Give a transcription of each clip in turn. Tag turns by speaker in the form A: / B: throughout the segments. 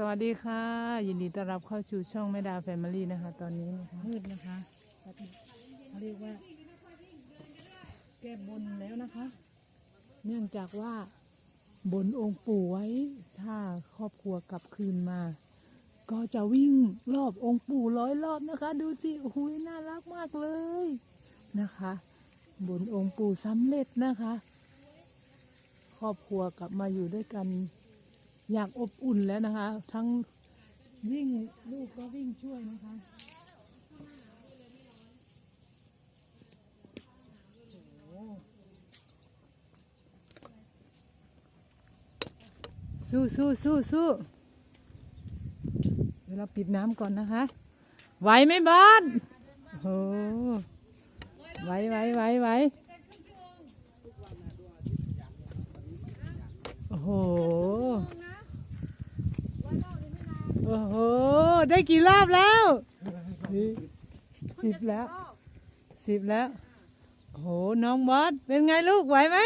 A: สวัสดีค่ะ ยินดีต้อนรับเข้าสู่ช่องแม่ดาแฟมิลี่นะคะ ตอนนี้นะคะ
B: มืดนะคะเขาเรียกว่า แก้บนแล้วนะคะ
A: เนื่องจากว่าบนองค์ปู่ไว้ ถ้าครอบครัวกลับคืนมา ก็จะวิ่งรอบองค์ปู่ร้อยรอบนะคะ ดูสิโอ้โหน่ารักมากเลยนะคะ บนองค์ปู่สำเร็จนะคะ ครอบครัวกลับมาอยู่ด้วยกัน อยากอบอุ่นแล้วนะคะ ทั้งวิ่งลูกก็วิ่งช่วยนะคะสู้สู้สู้สู้เดี๋ยวเราปิดน้ำก่อนนะคะ ไหวไหมบอสโอ้โหไหวไหวไหวไหวโอ้โห โอ้โห ได้กี่รอบแล้วสิบแล้ว สิบแล้ว โอ้โห น้องบอส เป็นไงลูกไหวไหม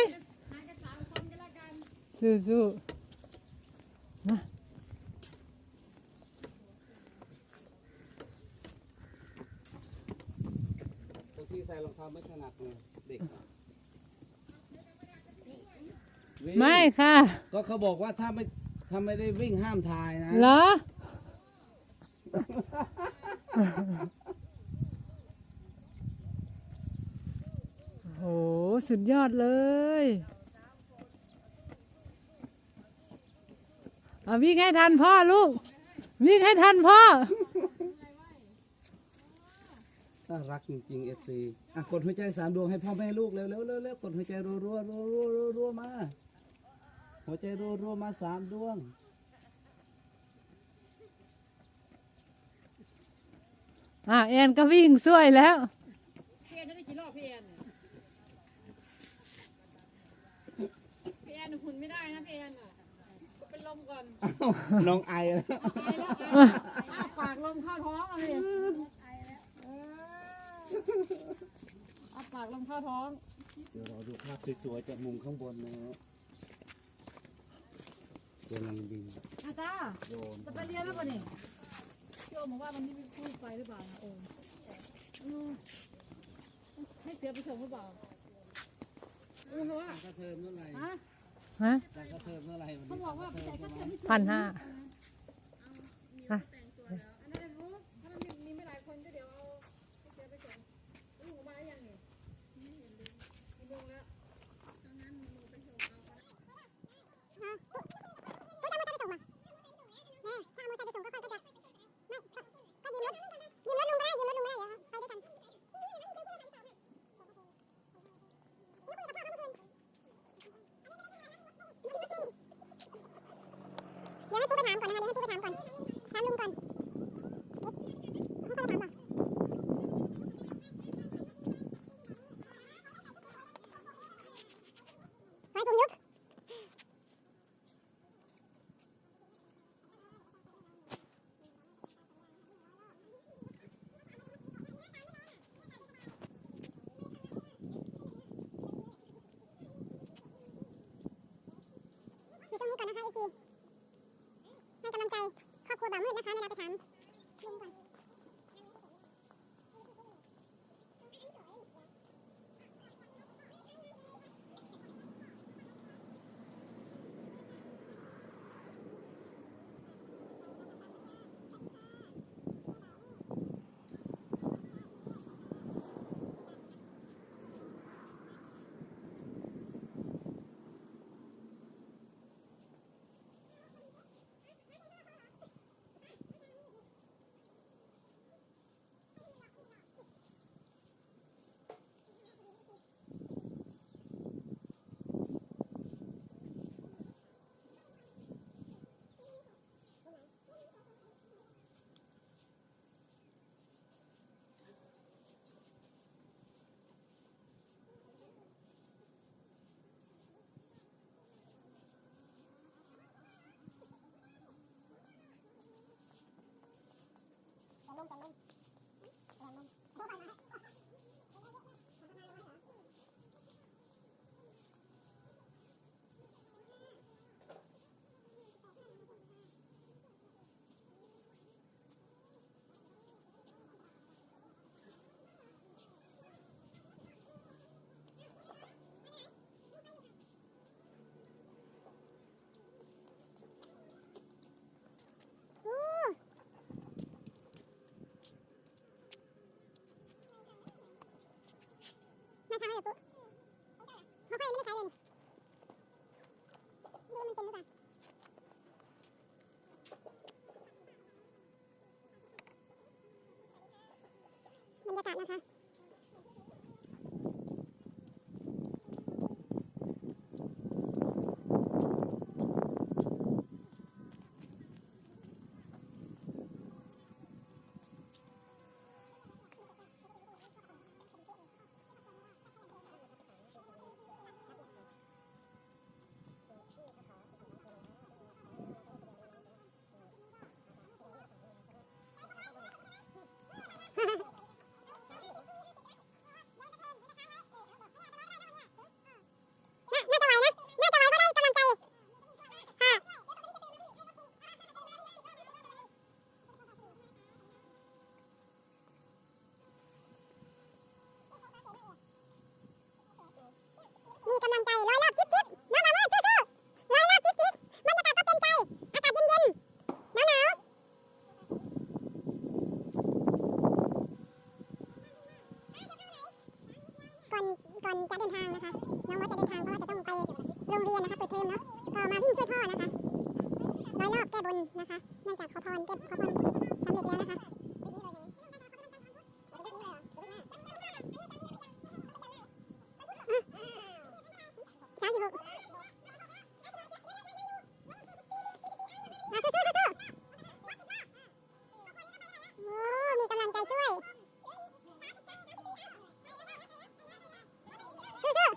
A: สู้สู้มา
C: บางทีใส่รองเท้าไม่ถนัดไงเด็กวิ่ง
A: ไม่ค่ะ
C: ก็เขาบอกว่าถ้าไม่ถ้าไม่ได้วิ่งห้ามทายนะ
A: เหรอ โอ้โห สุดยอดเลยเอาวิ่งให้ทันพ่อลูก วิ่งให้ทันพ่อ
C: น่ารักจริงๆเอฟซีอะกดหัวใจสามดวงให้พ่อแม่ลูกเร็วเร็วเร็วเร็วกดหัวใจรัวรัวรัวรัวรัวรัวมา หัวใจรัวรัวมาสามดวง
A: อะแอนก็วิ่งช่วยแล้ว
B: พี่แอนจะได้กี่รอบพี่แอนพี่แอน หุ่นไม่ได้นะพี่แอนอะเป็นลมก่อน
C: น้องไอแล้ว
B: ไปแล้วอะอ้าวปากลมเข้าท้องเอะไรอ้าปากลมเข้าท้อง
C: เดี๋ยวเราดูภาพสวยๆจากมุมข้างบนนะฮะกำลังบิน
B: อาจารย์
C: โยน
B: จะไปเรียนแล้วป่ะนี่พี่โอมบอกว่ามันนี่พูดไปหรือเปล่านะโอมอืมให้เสียไปส่งหรือเปล่าโอ้โหว่า
C: กระเทิมเมื่อไหร่
B: ฮะ
A: ฮะ
C: แต่กระเทิมเมื่อไหร่ วัน
B: เขา
C: นี้
B: บอกว่าไปจ่ายค่าเทอมไม่
A: พันห้า
B: อันนั้นรู้ถ้ามันมีไม่หลายคนก็เดี๋ยวเอาให้เสียไปส่งลูกออกมาได้ยังนี่ไม่ลงแล้ว
D: เดี๋ยวให้ปูไปถามก่อนนะคะ เดี๋ยวให้ปูไปถามก่อน ถามลุงก่อนเขาเข้าไปถามก่อนไว้ปูยุกอยู่ตรง นี้ก่อนนะคะเอซีให้กำลังใจครอบครัวบ่าวมืดนะคะเวลาไปถามลุงก่อน แต่ พังเลยปุ๊บเขาก็ยังไม่ได้ใช้เลยดูมันเป็นหรือเปล่าบรรยากาศนะคะ รียนนะคะเปิดเทอมเนาะก็มาวิ่งช่วยพ่อนะคะร้อยรอบแก้บนนะคะเนื่องจากขอพรแก้ขอพรสำเร็จแล้วนะคะสามสิบหกมาสู้ๆสู้ๆโอ้มีกำลังใจช่วยสู้ๆ อะ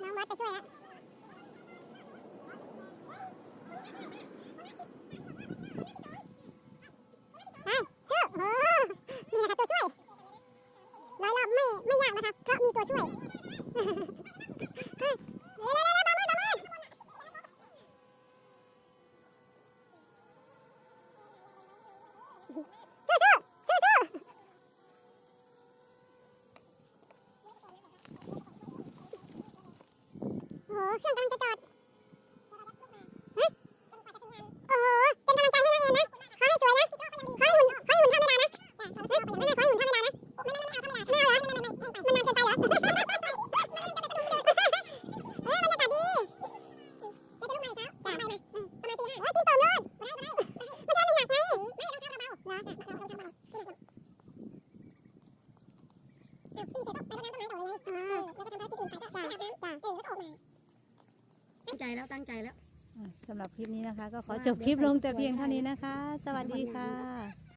D: น้องวัดไปช่วยแล้วไปสู้โอ้นี่นะคะตัวช่วยร้อยรอบไม่ไม่ยากนะคะเพราะมีตัวช่วยเร็วๆๆๆบามือบามือสู้ๆสู้ๆ โอ้โห เครื่องกำลังจะจอดฮะโอ้โหเป็นกำลังใจให้นางเอ็นะ ขอให้สวยนะ ขอให้หุ่นขอให้หุ่นธรรมดานะขอให้หุ่นธรรมดานะ ไม่เอาเหรอมันนานเกินไปเหรอ เออบรรยากาศดีเดี๋ยวจะลุกมาในเช้าจ้าไปนะประมาณตีห้าโอ้ยตีโป่งโน่นไม่ได้ไม่ได้ไม่ได้มันหนักไงไม่รองท้าเบาๆเหรอรองท้าเบาๆที่หนก่อนอ้าวตีเสร็จก็ไปรดน้ำต้นไม้ต่อเลยอ๋อแล้วก็ทำภารกิจอื่นไปก็ไปอาบน้ำจ้าเออแล้วก็ออกมา
B: ใจแล้วตั้งใจแล้ว
A: อะสำหรับคลิปนี้นะคะ ก็ขอจบคลิปลงแต่เพียงเท่านี้นะคะ สวัสดีค่ะ